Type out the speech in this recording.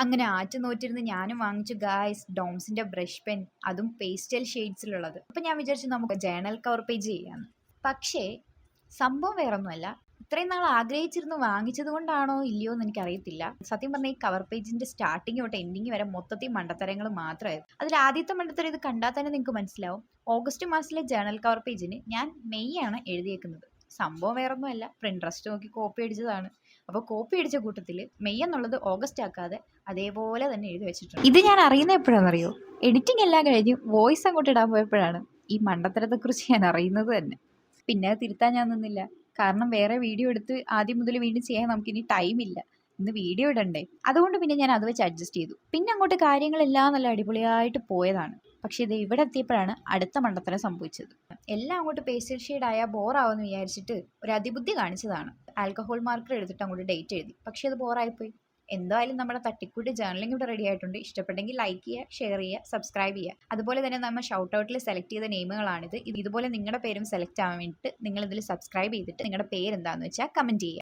അങ്ങനെ ആറ്റ് നോറ്റിരുന്ന് ഞാനും വാങ്ങിച്ചു ഗായ്സ് ഡോംസിന്റെ ബ്രഷ് പെൻ. അതും പേസ്റ്റൽ ഷെയ്ഡ്സിലുള്ളത് അപ്പം ഞാൻ വിചാരിച്ചു നമുക്ക് ജേണൽ കവർ പേജ് ചെയ്യാമെന്ന് പക്ഷേ സംഭവം വേറൊന്നുമല്ല. ഇത്രയും നാൾ ആഗ്രഹിച്ചിരുന്നു വാങ്ങിച്ചത് കൊണ്ടാണോ ഇല്ലയോ എന്ന് എനിക്കറിയത്തില്ല. സത്യം പറഞ്ഞാൽ ഈ കവർ പേജിന്റെ സ്റ്റാർട്ടിങ് തൊട്ട് എൻഡിങ് വരെ മൊത്തത്തിൽ മണ്ടത്തരങ്ങൾ മാത്രമായിരുന്നു. അതിൽ ആദ്യത്തെ മണ്ടത്തരം ഇത് കണ്ടാൽ തന്നെ നിങ്ങൾക്ക് മനസ്സിലാവും. ഓഗസ്റ്റ് മാസത്തിലെ ജേണൽ കവർ പേജിന് ഞാൻ മെയ് ആണ് എഴുതിയേക്കുന്നത്. സംഭവം വേറൊന്നുമല്ല. പ്രിൻട്രസ്റ്റ് നോക്കി കോപ്പി അടിച്ചതാണ്. അപ്പോൾ കോപ്പി അടിച്ച കൂട്ടത്തിൽ മെയ് എന്നുള്ളത് ഓഗസ്റ്റ് ആക്കാതെ അതേപോലെ തന്നെ എഴുതി വെച്ചിട്ടുണ്ട്. ഇത് ഞാൻ അറിയുന്ന എപ്പോഴാണെന്നറിയോ എഡിറ്റിംഗ് എല്ലാം കഴിഞ്ഞ് വോയിസ് അങ്ങോട്ട് ഇടാൻ പോയപ്പോഴാണ് ഈ മണ്ടത്തരത്തെക്കുറിച്ച് ഞാൻ അറിയുന്നത് തന്നെ. പിന്നെ തിരുത്താൻ ഞാൻ നിന്നില്ല. കാരണം വേറെ വീഡിയോ എടുത്ത് ആദ്യം മുതൽ വീണ്ടും ചെയ്യാൻ നമുക്കിനി ടൈമില്ല ഇന്ന് വീഡിയോ ഇടണ്ടേ? അതുകൊണ്ട് പിന്നെ ഞാൻ അത് വെച്ച് അഡ്ജസ്റ്റ് ചെയ്തു. പിന്നെ അങ്ങോട്ട് കാര്യങ്ങളെല്ലാം നല്ല അടിപൊളിയായിട്ട് പോയതാണ്. പക്ഷേ ഇത് ഇവിടെ എത്തിയപ്പോഴാണ് അടുത്ത മണ്ടത്തരം സംഭവിച്ചത്. എല്ലാം അങ്ങോട്ട് പേസ്റ്റൽ ഷെയ്ഡായാൽ ബോറാവുമെന്ന് വിചാരിച്ചിട്ട് ഒരു അതിബുദ്ധി കാണിച്ചതാണ്. ആൽക്കഹോൾ മാർക്കർ എടുത്തിട്ട് അങ്ങോട്ട് ഡേറ്റ് എഴുതി. പക്ഷേ അത് ബോറായിപ്പോയി എന്തായാലും നമ്മുടെ തട്ടിക്കൂട്ടി ജേർണലിംഗ് ഇവിടെ റെഡി ആയിട്ടുണ്ട്. ഇഷ്ടപ്പെട്ടെങ്കിൽ ലൈക്ക് ചെയ്യുക ഷെയർ ചെയ്യുക സബ്സ്ക്രൈബ് ചെയ്യുക. അതുപോലെ തന്നെ നമ്മൾ ഷൗട്ട് ഔട്ടിൽ സെലക്ട് ചെയ്ത നെയിമുകളാണിത് ഇതുപോലെ നിങ്ങളുടെ പേരും സെലക്ട് ആവാൻ വേണ്ടിയിട്ട് നിങ്ങൾ ഇതിൽ സബ്സ്ക്രൈബ് ചെയ്തിട്ട് നിങ്ങളുടെ പേര് എന്താണെന്ന് വെച്ചാൽ കമന്റ് ചെയ്യുക.